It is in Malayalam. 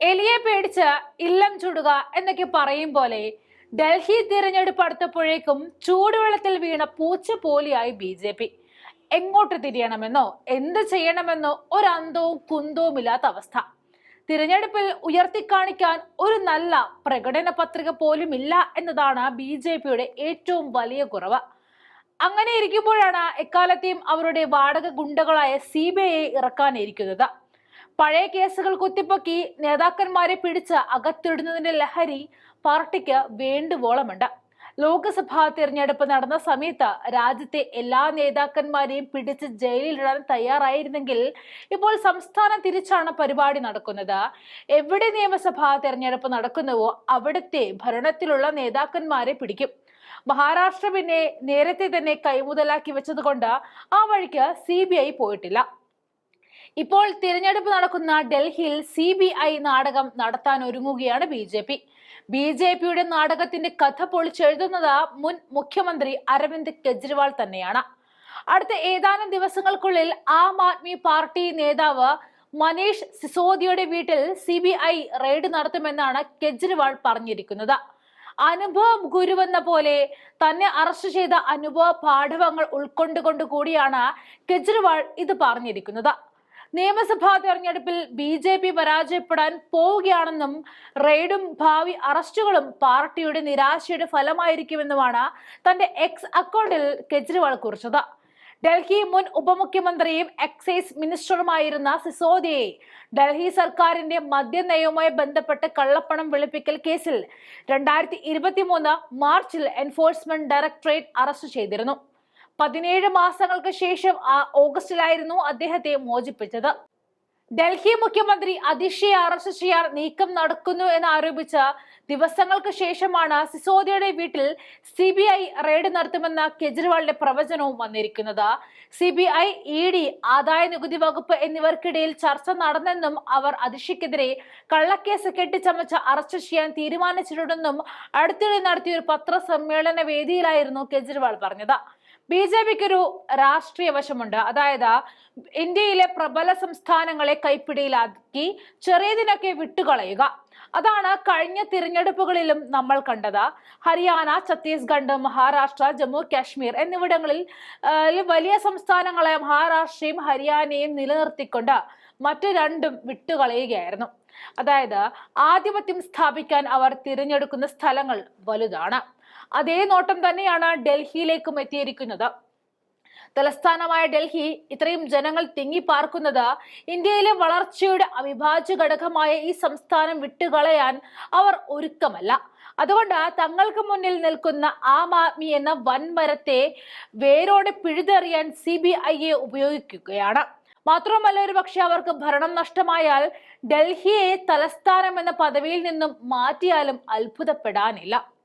എലിയെ പേടിച്ച് ഇല്ലം ചുടുക എന്നൊക്കെ പറയും പോലെ ഡൽഹി തിരഞ്ഞെടുപ്പ് അടുത്തപ്പോഴേക്കും ചൂടുവെള്ളത്തിൽ വീണ പൂച്ച പോലെയായി ബി ജെ പി. എങ്ങോട്ട് തിരിയണമെന്നോ എന്ത് ചെയ്യണമെന്നോ ഒരു അന്തവും കുന്തവും ഇല്ലാത്ത അവസ്ഥ. തിരഞ്ഞെടുപ്പിൽ ഉയർത്തിക്കാണിക്കാൻ ഒരു നല്ല പ്രകടന പത്രിക പോലും ഇല്ല എന്നതാണ് ബി ജെ പിയുടെ ഏറ്റവും വലിയ കുറവ്. അങ്ങനെ ഇരിക്കുമ്പോഴാണ് എക്കാലത്തെയും അവരുടെ വാടക ഗുണ്ടകളായ സി ബി ഐ ഇറക്കാനിരിക്കുന്നത്. പഴയ കേസുകൾ കുത്തിപ്പൊക്കി നേതാക്കന്മാരെ പിടിച്ച് അകത്തിടുന്നതിന്റെ ലഹരി പാർട്ടിക്ക് വേണ്ടുവോളമുണ്ട്. ലോക്സഭാ തിരഞ്ഞെടുപ്പ് നടന്ന സമയത്ത് രാജ്യത്തെ എല്ലാ നേതാക്കന്മാരെയും പിടിച്ച് ജയിലിലിടാൻ തയ്യാറായിരുന്നെങ്കിൽ ഇപ്പോൾ സംസ്ഥാനം തിരിച്ചാണ് പരിപാടി നടക്കുന്നത്. എവിടെ നിയമസഭാ തിരഞ്ഞെടുപ്പ് നടക്കുന്നുവോ അവിടുത്തെ ഭരണത്തിലുള്ള നേതാക്കന്മാരെ പിടിക്കും. മഹാരാഷ്ട്ര പിന്നെ നേരത്തെ തന്നെ കൈമുതലാക്കി വെച്ചതുകൊണ്ട് ആ വഴിക്ക് സി പോയിട്ടില്ല. ഇപ്പോൾ തിരഞ്ഞെടുപ്പ് നടക്കുന്ന ഡൽഹിയിൽ സി ബി ഐ നാടകം നടത്താൻ ഒരുങ്ങുകയാണ് B J P. B J പിയുടെ നാടകത്തിന്റെ കഥ പൊളിച്ചെഴുതുന്നത് മുൻ മുഖ്യമന്ത്രി അരവിന്ദ് കെജ്രിവാൾ തന്നെയാണ്. അടുത്ത ഏതാനും ദിവസങ്ങൾക്കുള്ളിൽ ആം ആദ്മി പാർട്ടി നേതാവ് മനീഷ് സിസോദിയുടെ വീട്ടിൽ സി ബി ഐ റെയ്ഡ് നടത്തുമെന്നാണ് കെജ്രിവാൾ പറഞ്ഞിരിക്കുന്നത്. അനുഭവ ഗുരുവെന്ന പോലെ തന്നെ അറസ്റ്റ് ചെയ്ത അനുഭവ പാഠവങ്ങൾ ഉൾക്കൊണ്ടുകൊണ്ട് കൂടിയാണ് കെജ്രിവാൾ ഇത് പറഞ്ഞിരിക്കുന്നത്. നിയമസഭാ തെരഞ്ഞെടുപ്പിൽ ബി ജെ പി പരാജയപ്പെടാൻ പോവുകയാണെന്നും റെയ്ഡും ഭാവി അറസ്റ്റുകളും പാർട്ടിയുടെ നിരാശയുടെ ഫലമായിരിക്കുമെന്നുമാണ് തന്റെ എക്സ് അക്കൗണ്ടിൽ കെജ്രിവാൾ കുറിച്ചത്. ഡൽഹി മുൻ ഉപമുഖ്യമന്ത്രിയും എക്സൈസ് മിനിസ്റ്ററുമായിരുന്ന സിസോദിയെ ഡൽഹി സർക്കാരിന്റെ മദ്യനയവുമായി ബന്ധപ്പെട്ട് കള്ളപ്പണം വെളുപ്പിക്കൽ കേസിൽ രണ്ടായിരത്തി ഇരുപത്തി മൂന്ന് മാർച്ചിൽ എൻഫോഴ്സ്മെന്റ് ഡയറക്ടറേറ്റ് അറസ്റ്റ് ചെയ്തിരുന്നു. പതിനേഴ് മാസങ്ങൾക്ക് ശേഷം ആ ഓഗസ്റ്റിലായിരുന്നു അദ്ദേഹത്തെ മോചിപ്പിച്ചത്. ഡൽഹി മുഖ്യമന്ത്രി അതിഷയെ അറസ്റ്റ് ചെയ്യാൻ നീക്കം നടക്കുന്നു എന്ന് ആരോപിച്ച ദിവസങ്ങൾക്ക് ശേഷമാണ് സിസോദിയയുടെ വീട്ടിൽ സി ബി ഐ റെയ്ഡ് നടത്തുമെന്ന കെജ്രിവാളിന്റെ പ്രവചനവും വന്നിരിക്കുന്നത്. C B I E D ആദായ നികുതി വകുപ്പ് എന്നിവർക്കിടയിൽ ചർച്ച നടന്നെന്നും അവർ അതിഷയ്ക്കെതിരെ കള്ളക്കേസ് കെട്ടിച്ചമച്ച് അറസ്റ്റ് ചെയ്യാൻ തീരുമാനിച്ചിട്ടുണ്ടെന്നും അടുത്തിടെ നടത്തിയ ഒരു പത്രസമ്മേളന വേദിയിലായിരുന്നു കെജ്രിവാൾ പറഞ്ഞത്. ബി ജെ പിക്ക് ഒരു രാഷ്ട്രീയ വശമുണ്ട്. അതായത് ഇന്ത്യയിലെ പ്രബല സംസ്ഥാനങ്ങളെ കൈപ്പിടിയിലാക്കി ചെറിയതിനൊക്കെ വിട്ടുകളയുക. അതാണ് കഴിഞ്ഞ തിരഞ്ഞെടുപ്പുകളിലും നമ്മൾ കണ്ടത്. ഹരിയാന ഛത്തീസ്ഗഡ് മഹാരാഷ്ട്ര ജമ്മു കാശ്മീർ എന്നിവിടങ്ങളിൽ വലിയ സംസ്ഥാനങ്ങളെ മഹാരാഷ്ട്രയും ഹരിയാനയും നിലനിർത്തിക്കൊണ്ട് മറ്റു രണ്ടും വിട്ടുകളയുകയായിരുന്നു. അതായത് ആധിപത്യം സ്ഥാപിക്കാൻ അവർ തിരഞ്ഞെടുക്കുന്ന സ്ഥലങ്ങൾ വലുതാണ്. അതേ നോട്ടം തന്നെയാണ് ഡൽഹിയിലേക്കും എത്തിയിരിക്കുന്നത്. തലസ്ഥാനമായ ഡൽഹി ഇത്രയും ജനങ്ങൾ തിങ്ങിപ്പാർക്കുന്നത് ഇന്ത്യയിലെ വളർച്ചയുടെ അവിഭാജ്യ ഘടകമായ ഈ സംസ്ഥാനം വിട്ടുകളയാൻ അവർ ഒരുക്കമല്ല. അതുകൊണ്ട് തങ്ങൾക്ക് മുന്നിൽ നിൽക്കുന്ന ആം ആദ്മി എന്ന വൻമരത്തെ വേരോടെ പിഴുതെറിയാൻ സി ബി ഐയെ ഉപയോഗിക്കുകയാണ്. മാത്രമല്ല ഒരു പക്ഷെ അവർക്ക് ഭരണം നഷ്ടമായാൽ ഡൽഹിയെ തലസ്ഥാനം എന്ന പദവിയിൽ നിന്നും മാറ്റിയാലും അത്ഭുതപ്പെടാനില്ല.